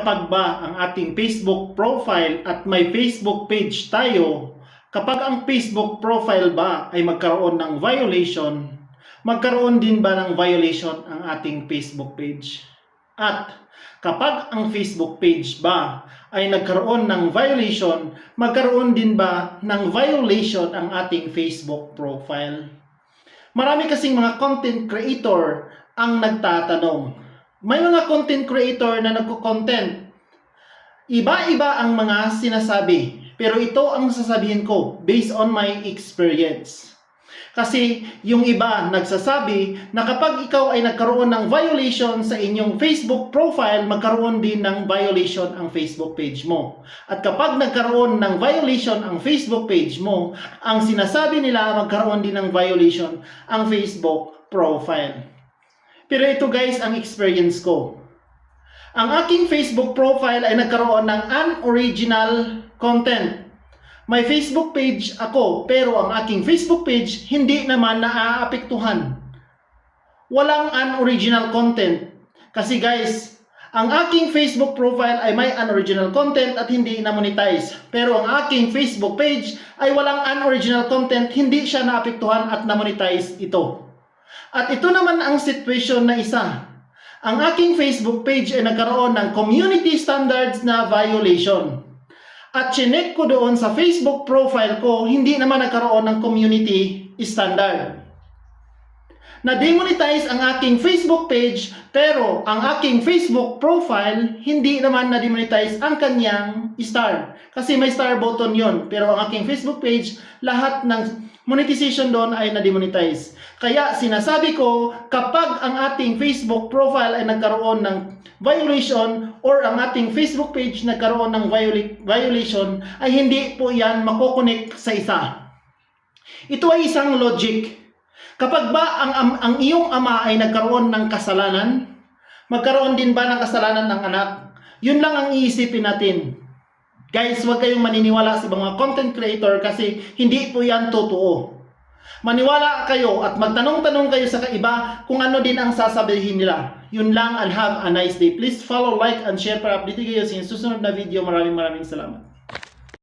Kapag ba ang ating Facebook profile at may Facebook page tayo, kapag ang Facebook profile ba ay magkaroon ng violation, magkaroon din ba ng violation ang ating Facebook page? At kapag ang Facebook page ba ay nagkaroon ng violation, magkaroon din ba ng violation ang ating Facebook profile? Marami kasing mga content creator ang nagtatanong. May mga content creator na nagko-content. Iba-iba ang mga sinasabi. Pero ito ang sasabihin ko based on my experience. Kasi yung iba nagsasabi na kapag ikaw ay nagkaroon ng violation sa inyong Facebook profile, magkaroon din ng violation ang Facebook page mo. At kapag nagkaroon ng violation ang Facebook page mo, ang sinasabi nila magkaroon din ng violation ang Facebook profile. Pero ito guys ang experience ko. Ang aking Facebook profile ay nagkaroon ng unoriginal content. May Facebook page ako, pero ang aking Facebook page hindi naman naaapektuhan. Walang unoriginal content. Kasi guys, ang aking Facebook profile ay may unoriginal content at hindi na-monetize. Pero ang aking Facebook page ay walang unoriginal content, hindi siya naapektuhan at na-monetize ito. At ito naman ang situation na isa. Ang aking Facebook page ay nagkaroon ng community standards na violation. At chinek ko doon sa Facebook profile ko, hindi naman nagkaroon ng community standard. Na-demonetize ang aking Facebook page, pero ang aking Facebook profile, hindi naman na-demonetize ang kanyang star. Kasi may star button yon Pero ang aking Facebook page, lahat ng monetization doon ay na-demonetize. Kaya sinasabi ko, kapag ang ating Facebook profile ay nagkaroon ng violation or ang ating Facebook page nagkaroon ng viola- violation, ay hindi po yan makokonek sa isa. Ito ay isang logic. Kapag ba ang, ang, ang iyong ama ay nagkaroon ng kasalanan, magkaroon din ba ng kasalanan ng anak? Yun lang ang iisipin natin. Guys, huwag kayong maniniwala sa mga content creator kasi hindi po yan totoo. Maniwala kayo at magtanong-tanong kayo sa iba kung ano din ang sasabihin nila. Yun lang and have a nice day. Please follow, like, and share para update kayo sa susunod na video. Maraming maraming salamat.